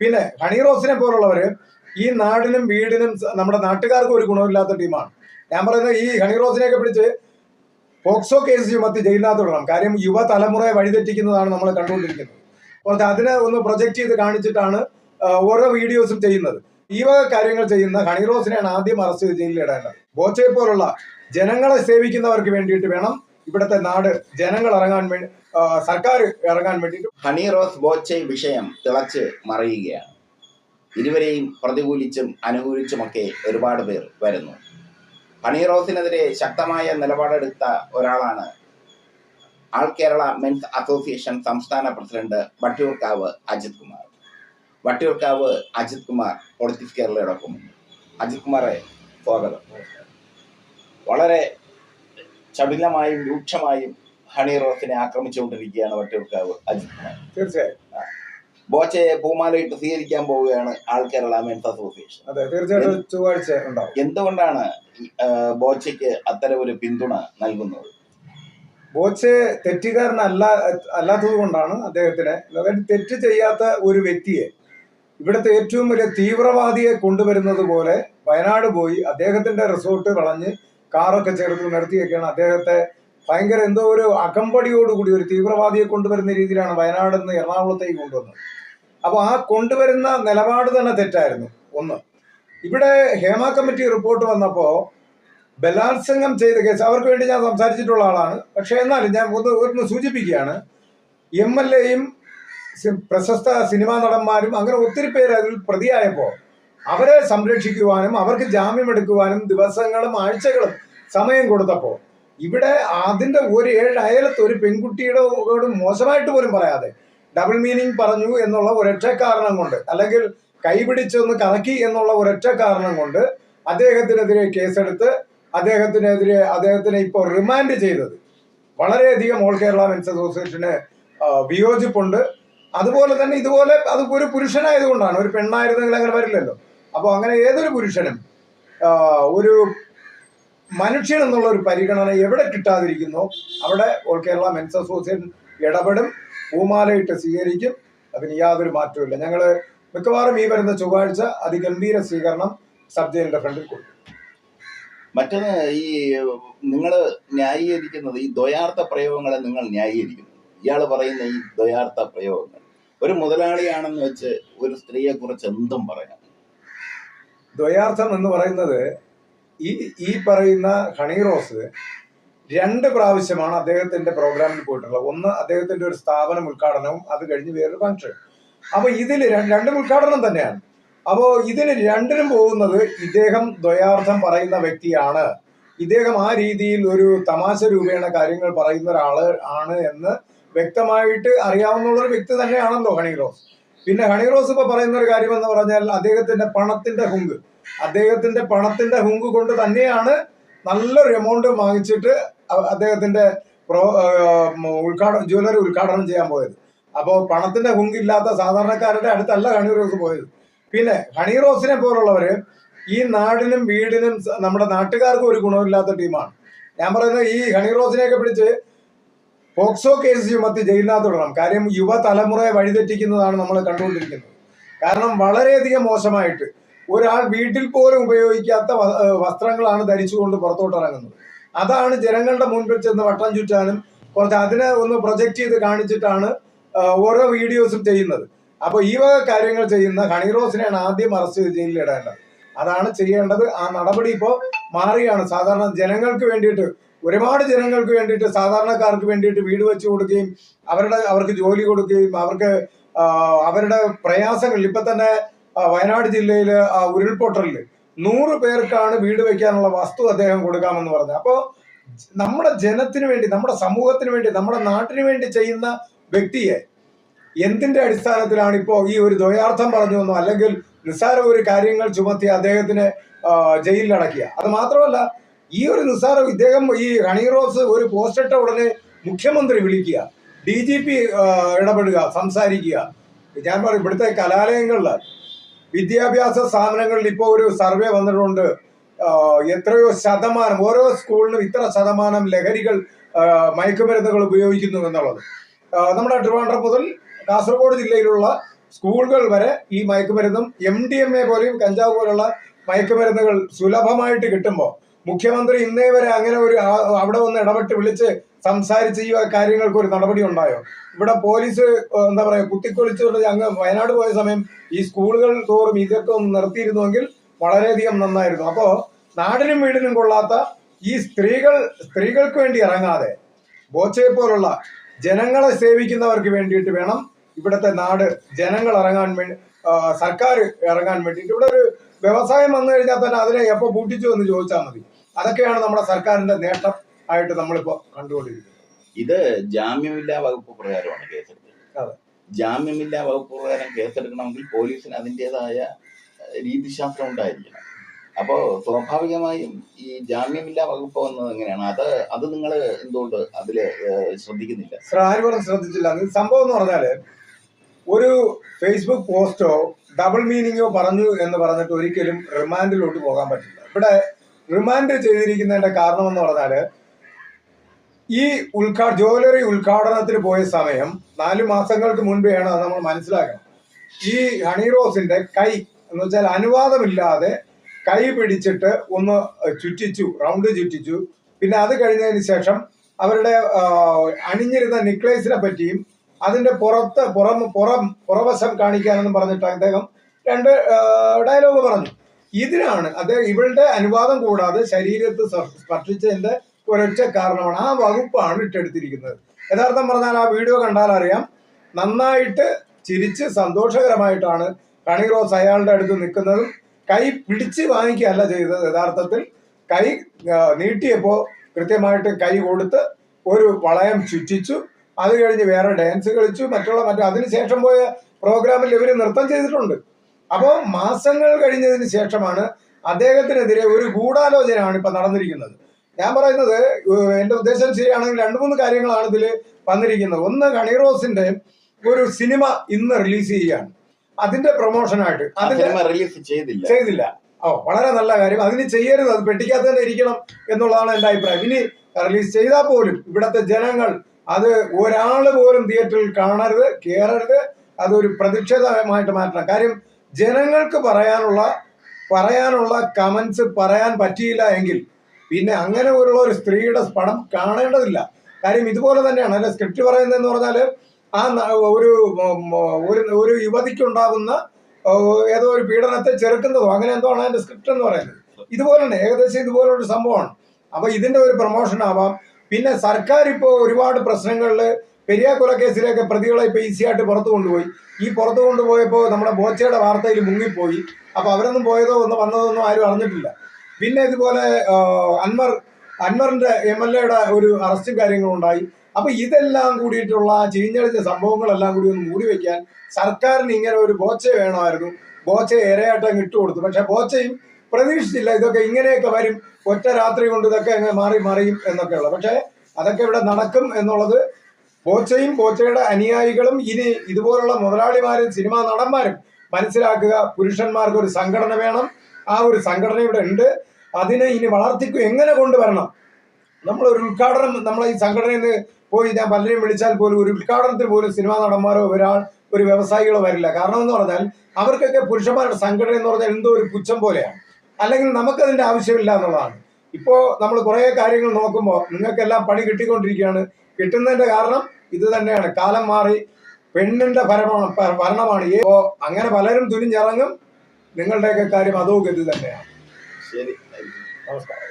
പിന്നെ ഹണി റോസിനെ പോലുള്ളവര് ഈ നാടിനും വീടിനും നമ്മുടെ നാട്ടുകാർക്കും ഒരു ഗുണമില്ലാത്ത ടീമാണ്. ഞാൻ പറയുന്നത് ഈ ഹണി റോസിനെയൊക്കെ പിടിച്ച് പോക്സോ കേസ് ചുമത്തി ജയിലിനകത്ത് വിടണം. കാര്യം യുവതലമുറയെ വഴിതെറ്റിക്കുന്നതാണ് നമ്മൾ കണ്ടുകൊണ്ടിരിക്കുന്നത്. കുറച്ച് അതിനെ ഒന്ന് പ്രൊജക്ട് ചെയ്ത് കാണിച്ചിട്ടാണ് ഓരോ വീഡിയോസും ചെയ്യുന്നത്. ഈ വക കാര്യങ്ങൾ ചെയ്യുന്ന ഹണി റോസിനെയാണ് ആദ്യം അറസ്റ്റ് ചെയ്ത് ജയിലിൽ ഇടേണ്ടത്. ബോച്ചയെ പോലുള്ള ജനങ്ങളെ സേവിക്കുന്നവർക്ക് വേണ്ടിയിട്ട് വേണം ഇവിടുത്തെ നാട് ജനങ്ങൾ ഇറങ്ങാൻ വേണ്ടി സർക്കാർ ഇറങ്ങാൻ വേണ്ടിയിട്ട് ഹണി റോസ് ബോച്ചെ വിഷയം തിളച്ച് മറിയുകയാണ്. ഇരുവരെയും പ്രതികൂലിച്ചും അനുകൂലിച്ചുമൊക്കെ ഒരുപാട് പേർ വരുന്നു. ഹണി റോസിനെതിരെ ശക്തമായ നിലപാടെടുത്ത ഒരാളാണ് ആൾ കേരള മെൻസ് അസോസിയേഷൻ സംസ്ഥാന പ്രസിഡന്റ് വട്ടിയൂർക്കാവ് അജിത് കുമാർ. വട്ടിയൂർക്കാവ് അജിത് കുമാർ പൊളിറ്റിക്സ് കേരളയോടൊപ്പം. അജിത് കുമാറെ സ്വാഗതം. വളരെ ചടുലമായും രൂക്ഷമായും ഹണി റോസിനെ ആക്രമിച്ചുകൊണ്ടിരിക്കുകയാണ് വട്ടിയൂർക്കാവ് അജിത് കുമാർ. തീർച്ചയായും. ബോച്ചയെ പൂമാലയിട്ട് സ്വീകരിക്കാൻ പോവുകയാണ് ആൾ കേരള മെൻസ് അസോസിയേഷൻ. അതെ തീർച്ചയായിട്ടും ചൊവ്വാഴ്ച ഉണ്ടാവും. എന്തുകൊണ്ടാണ് ബോച്ചയ്ക്ക് അത്തരം ഒരു പിന്തുണ നൽകുന്നത്? ബോച്ചെ തെറ്റുകാരനല്ല അല്ലാത്തത് കൊണ്ടാണ് അദ്ദേഹത്തിന് അതായത് തെറ്റ് ചെയ്യാത്ത ഒരു വ്യക്തിയെ ഇവിടുത്തെ ഏറ്റവും വലിയ തീവ്രവാദിയെ കൊണ്ടുവരുന്നത് പോലെ വയനാട് പോയി അദ്ദേഹത്തിന്റെ റിസോർട്ട് വളഞ്ഞ് കാറൊക്കെ ചേർത്ത് നിർത്തിയൊക്കെയാണ് അദ്ദേഹത്തെ ഭയങ്കര എന്തോ ഒരു അകമ്പടിയോടുകൂടി ഒരു തീവ്രവാദിയെ കൊണ്ടുവരുന്ന രീതിയിലാണ് വയനാട് നിന്ന് എറണാകുളത്തേക്ക് കൊണ്ടുവന്നത്. അപ്പോൾ ആ കൊണ്ടുവരുന്ന നിലപാട് തന്നെ തെറ്റായിരുന്നു. ഒന്ന് ഇവിടെ ഹേമ കമ്മിറ്റി റിപ്പോർട്ട് വന്നപ്പോൾ ബലാത്സംഗം ചെയ്ത കേസ് അവർക്ക് വേണ്ടി ഞാൻ സംസാരിച്ചിട്ടുള്ള ആളാണ്. പക്ഷേ എന്നാലും ഞാൻ ഒന്ന് ഒന്ന് സൂചിപ്പിക്കുകയാണ് എം എൽ എയും പ്രശസ്ത സിനിമാ നടന്മാരും അങ്ങനെ ഒത്തിരി പേര് അതിൽ പ്രതിയായപ്പോൾ അവരെ സംരക്ഷിക്കുവാനും അവർക്ക് ജാമ്യം എടുക്കുവാനും ദിവസങ്ങളും ആഴ്ചകളും സമയം കൊടുത്തപ്പോൾ ഇവിടെ അതിന്റെ ഒരു ഏഴ് അയലത്ത് ഒരു പെൺകുട്ടിയുടെ മോശമായിട്ട് പോലും പറയാതെ ഡബിൾ മീനിങ് പറഞ്ഞു എന്നുള്ള ഒരൊറ്റ കാരണം കൊണ്ട് അല്ലെങ്കിൽ കൈപിടിച്ചൊന്ന് കറക്കി എന്നുള്ള ഒരൊറ്റ കാരണം കൊണ്ട് അദ്ദേഹത്തിനെതിരെ കേസെടുത്ത് അദ്ദേഹത്തിനെതിരെ അദ്ദേഹത്തിനെ ഇപ്പോൾ റിമാൻഡ് ചെയ്തത്. വളരെയധികം ഓൾ കേരള മെൻസ് അസോസിയേഷന് വിയോജിപ്പുണ്ട്. അതുപോലെ തന്നെ ഇതുപോലെ അത് ഒരു പുരുഷനായതുകൊണ്ടാണ്. ഒരു പെണ്ണായിരുന്നെങ്കിൽ അങ്ങനെ വരില്ലല്ലോ. അപ്പോൾ അങ്ങനെ ഏതൊരു പുരുഷനും ഒരു മനുഷ്യൻ എന്നുള്ള ഒരു പരിഗണന എവിടെ കിട്ടാതിരിക്കുന്നു? അവിടെ ഓൾ കേരള മെൻസ് അസോസിയേഷൻ ഇടപെടും പൂമാലയിട്ട് സ്വീകരിക്കും അതിന് യാതൊരു മാറ്റവും ഞങ്ങൾ മിക്കവാറും ഈ വരുന്ന ചൊവ്വാഴ്ച അതിഗംഭീര സ്വീകരണം സബ് ജയിലിന്റെ ഫ്രണ്ടിൽ കൊടുക്കും. മറ്റൊന്ന് ഈ നിങ്ങൾ ന്യായീകരിക്കുന്നത് ഈ ദ്വയാർത്ഥ പ്രയോഗങ്ങളെ നിങ്ങൾ ന്യായീകരിക്കുന്നു. ഇയാൾ പറയുന്ന ഈ ദ്വയാർത്ഥ പ്രയോഗങ്ങൾ. ഒരു മുതലാളിയാണെന്ന് വെച്ച് ഒരു സ്ത്രീയെ കുറിച്ച് എന്തും പറയാം. ദ്വയാർത്ഥം എന്ന് പറയുന്നത് ഈ ഈ പറയുന്ന ഹണി റോസ് രണ്ട് പ്രാവശ്യമാണ് അദ്ദേഹത്തിന്റെ പ്രോഗ്രാമിൽ പോയിട്ടുള്ളത്. ഒന്ന് അദ്ദേഹത്തിന്റെ ഒരു സ്ഥാപനം ഉദ്ഘാടനവും അത് കഴിഞ്ഞ് വേറൊരു ഫംഗ്ഷൻ അപ്പൊ ഇതിൽ രണ്ടും ഉദ്ഘാടനം തന്നെയാണ്. അപ്പോ ഇതിന് രണ്ടിനും പോകുന്നത് ഇദ്ദേഹം ദ്വയാർത്ഥം പറയുന്ന വ്യക്തിയാണ്. ഇദ്ദേഹം ആ രീതിയിൽ ഒരു തമാശ രൂപേണ കാര്യങ്ങൾ പറയുന്ന ഒരാൾ ആണ് എന്ന് വ്യക്തമായിട്ട് അറിയാവുന്ന ഒരു വ്യക്തി തന്നെയാണല്ലോ ഹണി റോസ്. പിന്നെ ഹണിറോസ് ഇപ്പൊ പറയുന്ന ഒരു കാര്യം എന്ന് പറഞ്ഞാൽ അദ്ദേഹത്തിന്റെ പണത്തിന്റെ ഹുങ്ക്. അദ്ദേഹത്തിന്റെ പണത്തിന്റെ ഹുങ്ക് കൊണ്ട് തന്നെയാണ് നല്ലൊരു എമൗണ്ട് വാങ്ങിച്ചിട്ട് അദ്ദേഹത്തിന്റെ പ്രോ ഉദ്ഘാടനം ജ്വല്ലറി ഉദ്ഘാടനം ചെയ്യാൻ പോയത്. അപ്പോൾ പണത്തിന്റെ ഹുങ്ക് ഇല്ലാത്ത സാധാരണക്കാരുടെ അടുത്തല്ല ഹണി റോസ് പോയത്. പിന്നെ ഹണി റോസിനെ പോലുള്ളവര് ഈ നാടിനും വീടിനും നമ്മുടെ നാട്ടുകാർക്കും ഒരു ഗുണമില്ലാത്ത ടീമാണ്. ഞാൻ പറയുന്നത് ഈ ഹണി റോസിനെയൊക്കെ പിടിച്ച് പോക്സോ കേസ് ചുമത്തി ജയിലിനകത്ത് വിടണം കാര്യം യുവതലമുറയെ വഴിതെറ്റിക്കുന്നതാണ് നമ്മൾ കണ്ടുകൊണ്ടിരിക്കുന്നത്. കാരണം വളരെയധികം മോശമായിട്ട് ഒരാൾ വീട്ടിൽ പോലും ഉപയോഗിക്കാത്ത വസ്ത്രങ്ങളാണ് ധരിച്ചുകൊണ്ട് പുറത്തോട്ട് ഇറങ്ങുന്നത് അതാണ് ജനങ്ങളുടെ മുൻപിൽ ചെന്ന് വട്ടം ചുറ്റാനും കുറച്ച് അതിനെ ഒന്ന് പ്രൊജക്ട് ചെയ്ത് കാണിച്ചിട്ടാണ് ഓരോ വീഡിയോസും ചെയ്യുന്നത്. അപ്പോൾ ഈ വക കാര്യങ്ങൾ ചെയ്യുന്ന ഹണിറോസിനെയാണ് ആദ്യം അറസ്റ്റ് ചെയ്ത് ജയിലിൽ ഇടേണ്ടത് അതാണ് ചെയ്യേണ്ടത്. ആ നടപടി ഇപ്പോൾ മാറിയാണ് സാധാരണ ജനങ്ങൾക്ക് വേണ്ടിയിട്ട് ഒരുപാട് ജനങ്ങൾക്ക് വേണ്ടിയിട്ട് സാധാരണക്കാർക്ക് വേണ്ടിയിട്ട് വീട് വെച്ച് കൊടുക്കുകയും അവരുടെ അവർക്ക് ജോലി കൊടുക്കുകയും അവർക്ക് അവരുടെ പ്രയാസങ്ങൾ ഇപ്പൊ തന്നെ വയനാട് ജില്ലയിൽ ഉരുൾപൊട്ടലിൽ നൂറ് പേർക്കാണ് വീട് വെക്കാനുള്ള വസ്തു അദ്ദേഹം കൊടുക്കാമെന്ന് പറഞ്ഞു അപ്പോൾ നമ്മുടെ ജനത്തിന് വേണ്ടി നമ്മുടെ സമൂഹത്തിന് വേണ്ടി നമ്മുടെ നാട്ടിന് വേണ്ടി ചെയ്യുന്ന വ്യക്തിയെ എന്തിന്റെ അടിസ്ഥാനത്തിലാണ് ഇപ്പോ ഈ ഒരു ദ്വയാർത്ഥം പറഞ്ഞു എന്നോ അല്ലെങ്കിൽ നിസ്സാര ഒരു കാര്യങ്ങൾ ചുമത്തി അദ്ദേഹത്തിന് ജയിലിലടക്കിയ? അത് മാത്രമല്ല ഈ ഒരു നിസ്സാരം ഇദ്ദേഹം ഈ ഹണി റോസ് ഒരു പോസ്റ്റ് ഇട്ട ഉടനെ മുഖ്യമന്ത്രി വിളിക്കുക ഡി ജി പി ഇടപെടുക സംസാരിക്കുക. ഞാൻ പറയും ഇവിടുത്തെ കലാലയങ്ങളിൽ വിദ്യാഭ്യാസ സ്ഥാപനങ്ങളിൽ ഇപ്പോൾ ഒരു സർവേ വന്നിട്ടുണ്ട്. എത്രയോ ശതമാനം ഓരോ സ്കൂളിനും ഇത്ര ശതമാനം ലഹരികൾ മയക്കുമരുന്നുകൾ ഉപയോഗിക്കുന്നു എന്നുള്ളത്. നമ്മുടെ ട്രിവാൻഡ്രം മുതൽ കാസർഗോഡ് ജില്ലയിലുള്ള സ്കൂളുകൾ വരെ ഈ മയക്കുമരുന്നും എം ഡി എം എ പോലെയും കഞ്ചാവ് പോലുള്ള മയക്കുമരുന്നുകൾ സുലഭമായിട്ട് കിട്ടുമ്പോൾ മുഖ്യമന്ത്രി ഇന്നേ വരെ അങ്ങനെ ഒരു അവിടെ വന്ന് ഇടപെട്ട് വിളിച്ച് സംസാരിച്ച് ഈ കാര്യങ്ങൾക്ക് ഒരു നടപടി ഉണ്ടായോ? ഇവിടെ പോലീസ് എന്താ പറയുക കുത്തിക്കൊളിച്ചുകൊണ്ട് അങ്ങ് വയനാട് പോയ സമയം ഈ സ്കൂളുകൾ തോറും ഇതൊക്കെ ഒന്ന് നിർത്തിയിരുന്നുവെങ്കിൽ വളരെയധികം നന്നായിരുന്നു. അപ്പോ നാടിനും വീടിനും കൊള്ളാത്ത ഈ സ്ത്രീകൾ സ്ത്രീകൾക്ക് വേണ്ടി ഇറങ്ങാതെ ബോച്ചയെ പോലുള്ള ജനങ്ങളെ സേവിക്കുന്നവർക്ക് വേണ്ടിയിട്ട് വേണം ഇവിടുത്തെ നാട് ജനങ്ങൾ ഇറങ്ങാൻ വേണ്ടി സർക്കാർ ഇറങ്ങാൻ വേണ്ടിയിട്ട്. ഇവിടെ ഒരു വ്യവസായം വന്നു കഴിഞ്ഞാൽ തന്നെ അതിനെ എപ്പോ പൂട്ടിച്ചു എന്ന് ചോദിച്ചാൽ മതി. അതൊക്കെയാണ് നമ്മുടെ സർക്കാരിന്റെ നേട്ടം ആയിട്ട് നമ്മളിപ്പോ കണ്ടുകൊണ്ടിരിക്കുന്നത്. ഇത് ജാമ്യമില്ലാ വകുപ്പ് പ്രകാരമാണ് കേസെടുത്തത്. ജാമ്യമില്ലാ വകുപ്പ് പ്രകാരം കേസെടുക്കണമെങ്കിൽ പോലീസിന് അതിന്റെതായ രീതിശാസ്ത്രം ഉണ്ടായിരിക്കണം. അപ്പോൾ സ്വാഭാവികമായും ഈ ജാമ്യമില്ലാ വകുപ്പ് വന്നത് എങ്ങനെയാണ്? അത് അത് നിങ്ങൾ എന്തുകൊണ്ട് അതിൽ ശ്രദ്ധിക്കുന്നില്ല? ശ്ര- ആരും ശ്രദ്ധിച്ചില്ല. സംഭവം എന്ന് പറഞ്ഞാൽ ഒരു ഫേസ്ബുക്ക് പോസ്റ്റോ ഡബിൾ മീനിങ്ങോ പറഞ്ഞു എന്ന് പറഞ്ഞിട്ട് ഒരിക്കലും റിമാൻഡിലോട്ട് പോകാൻ പറ്റില്ല. ഇവിടെ റിമാൻഡ് ചെയ്തിരിക്കുന്നതിന്റെ കാരണം എന്ന് പറഞ്ഞാൽ ഈ ഉദ്ഘാ ജ്വല്ലറി ഉദ്ഘാടനത്തിന് പോയ സമയം നാലു മാസങ്ങൾക്ക് മുൻപെയാണ് അത് നമ്മൾ മനസ്സിലാക്കണം. ഈ ഹണി റോസിന്റെ കൈ എന്ന് വെച്ചാൽ അനുവാദമില്ലാതെ കൈ പിടിച്ചിട്ട് ഒന്ന് ചുറ്റിച്ചു റൗണ്ട് ചുറ്റിച്ചു. പിന്നെ അത് കഴിഞ്ഞതിന് ശേഷം അവരുടെ അണിഞ്ഞിരുന്ന നിക്ലേസിനെ പറ്റിയും അതിന്റെ പുറത്ത് പുറം പുറം പുറവശം കാണിക്കാനെന്നും പറഞ്ഞിട്ട് അദ്ദേഹം രണ്ട് ഡയലോഗ് പറഞ്ഞു. ഇതിനാണ് അത് ഇവളുടെ അനുവാദം കൂടാതെ ശരീരത്ത് സ്പ- സ്പർശിച്ചതിന്റെ ഒരൊറ്റ കാരണമാണ് ആ വകുപ്പാണ് ഇട്ടെടുത്തിരിക്കുന്നത്. യഥാർത്ഥം പറഞ്ഞാൽ ആ വീഡിയോ കണ്ടാൽ അറിയാം നന്നായിട്ട് ചിരിച്ച് സന്തോഷകരമായിട്ടാണ് കണി റോസ് അയാളുടെ അടുത്ത് നിൽക്കുന്നതും. കൈ പിടിച്ച് വാങ്ങിക്കുകയല്ല ചെയ്തത് യഥാർത്ഥത്തിൽ. കൈ നീട്ടിയപ്പോൾ നീട്ടിയപ്പോ കൃത്യമായിട്ട് കൈ കൊടുത്ത് ഒരു വളയം ചുറ്റിച്ചു. അത് കഴിഞ്ഞ് വേറെ ഡാൻസ് കളിച്ചു. മറ്റുള്ള മറ്റു അതിനുശേഷം പോയ പ്രോഗ്രാമിൽ ഇവർ നൃത്തം ചെയ്തിട്ടുണ്ട്. അപ്പോൾ മാസങ്ങൾ കഴിഞ്ഞതിന് ശേഷമാണ് അദ്ദേഹത്തിനെതിരെ ഒരു ഗൂഢാലോചനയാണ് ഇപ്പൊ നടന്നിരിക്കുന്നത്. ഞാൻ പറയുന്നത് എന്റെ എന്റെ ഉദ്ദേശം ശരിയാണെങ്കിൽ രണ്ടു മൂന്ന് കാര്യങ്ങളാണ് ഇതിൽ വന്നിരിക്കുന്നത്. ഒന്ന് കണിറോസിന്റെ ഒരു സിനിമ ഇന്ന് റിലീസ് ചെയ്യുകയാണ്. അതിന്റെ പ്രൊമോഷനായിട്ട് അതിന്റെ റിലീസ് ചെയ്തില്ല. ചെയ്തില്ല. ഓ വളരെ നല്ല കാര്യം. അതിന് ചെയ്യരുത്. അത് പെട്ടിക്കകത്ത് തന്നെ ഇരിക്കണം എന്നുള്ളതാണ് എന്റെ അഭിപ്രായം. ഇനി റിലീസ് ചെയ്താൽ പോലും ഇവിടുത്തെ ജനങ്ങൾ അത് ഒരാൾ പോലും തിയേറ്ററിൽ കാണരുത് കയറരുത് അതൊരു പ്രതിഷേധമായിട്ട് മാറ്റണം. കാര്യം ജനങ്ങൾക്ക് പറയാനുള്ള പറയാനുള്ള കമൻസ് പറയാൻ പറ്റിയില്ല എങ്കിൽ പിന്നെ അങ്ങനെ ഉള്ള ഒരു സ്ത്രീയുടെ പടം കാണേണ്ടതില്ല. കാര്യം ഇതുപോലെ തന്നെയാണ്. അല്ലെ സ്ക്രിപ്റ്റ് പറയുന്നതെന്ന് പറഞ്ഞാൽ ആ ഒരു ഒരു യുവതിക്കുണ്ടാകുന്ന ഏതോ ഒരു പീഡനത്തെ ചെറുക്കുന്നതോ അങ്ങനെ എന്തോ ആണ് അതിന്റെ സ്ക്രിപ്റ്റ് എന്ന് പറയുന്നത്. ഇതുപോലെ തന്നെ ഏകദേശം ഇതുപോലൊരു സംഭവമാണ്. അപ്പൊ ഇതിന്റെ ഒരു പ്രൊമോഷൻ ആവാം. പിന്നെ സർക്കാർ ഇപ്പോൾ ഒരുപാട് പ്രശ്നങ്ങളിൽ പെരിയ കൊലക്കേസിലേക്ക് പ്രതികളെ ഇപ്പൊ ഈസി ആയിട്ട് പുറത്തു കൊണ്ടുപോയി. ഈ പുറത്തു കൊണ്ടുപോയപ്പോൾ നമ്മുടെ ബോച്ചയുടെ വാർത്തയിൽ മുങ്ങിപ്പോയി. അപ്പൊ അവരൊന്നും പോയതോ ഒന്നും വന്നതോ ഒന്നും ആരും അറിഞ്ഞിട്ടില്ല. പിന്നെ ഇതുപോലെ അൻവർ അൻവറിന്റെ എം എൽ എയുടെ ഒരു അറസ്റ്റും കാര്യങ്ങളും ഉണ്ടായി. അപ്പൊ ഇതെല്ലാം കൂടിയിട്ടുള്ള ചീഞ്ഞളിച്ച സംഭവങ്ങളെല്ലാം കൂടി ഒന്ന് മൂടി വെക്കാൻ സർക്കാരിന് ഇങ്ങനെ ഒരു ബോച്ച വേണമായിരുന്നു. ബോച്ച ഇരയായിട്ട് ഇട്ടുകൊടുത്തു പക്ഷെ ബോച്ചയും പ്രതീക്ഷിച്ചില്ല ഇതൊക്കെ ഇങ്ങനെയൊക്കെ വരും. ഒറ്റ രാത്രി കൊണ്ട് ഇതൊക്കെ അങ്ങ് മാറി മറിയും എന്നൊക്കെയുള്ള. പക്ഷെ അതൊക്കെ ഇവിടെ നടക്കും എന്നുള്ളത് ബോച്ചയും കോച്ചയുടെ അനുയായികളും ഇനി ഇതുപോലുള്ള മുതലാളിമാരും സിനിമാ നടന്മാരും മനസ്സിലാക്കുക. പുരുഷന്മാർക്ക് ഒരു സംഘടന വേണം. ആ ഒരു സംഘടന ഇവിടെ ഉണ്ട്. അതിനെ ഇനി വളർത്തിക്കും എങ്ങനെ കൊണ്ടുവരണം? നമ്മളൊരു ഉദ്ഘാടനം നമ്മളെ ഈ സംഘടനയിൽ നിന്ന് പോയി ഞാൻ പലരെയും വിളിച്ചാൽ പോലും ഒരു ഉദ്ഘാടനത്തിന് പോലും സിനിമാ നടന്മാരോ ഒരാൾ ഒരു വ്യവസായികളോ വരില്ല. കാരണം എന്ന് പറഞ്ഞാൽ അവർക്കൊക്കെ പുരുഷന്മാരുടെ സംഘടന എന്ന് പറഞ്ഞാൽ എന്തോ ഒരു പുച്ഛം പോലെയാണ്. അല്ലെങ്കിൽ നമുക്കതിന്റെ ആവശ്യമില്ല എന്നുള്ളതാണ്. ഇപ്പോൾ നമ്മൾ കുറേ കാര്യങ്ങൾ നോക്കുമ്പോൾ നിങ്ങൾക്കെല്ലാം പണി കിട്ടിക്കൊണ്ടിരിക്കുകയാണ്. കിട്ടുന്നതിന്റെ കാരണം ഇത് തന്നെയാണ്. കാലം മാറി പെണ്ണിന്റെ ഭരണമാണ്. ഭരണമാണ് ഇപ്പോ അങ്ങനെ പലരും തുനിഞ്ഞിറങ്ങും നിങ്ങളുടെയൊക്കെ കാര്യം അതോ ഗതി തന്നെയാണ്. ശരി. നമസ്കാരം.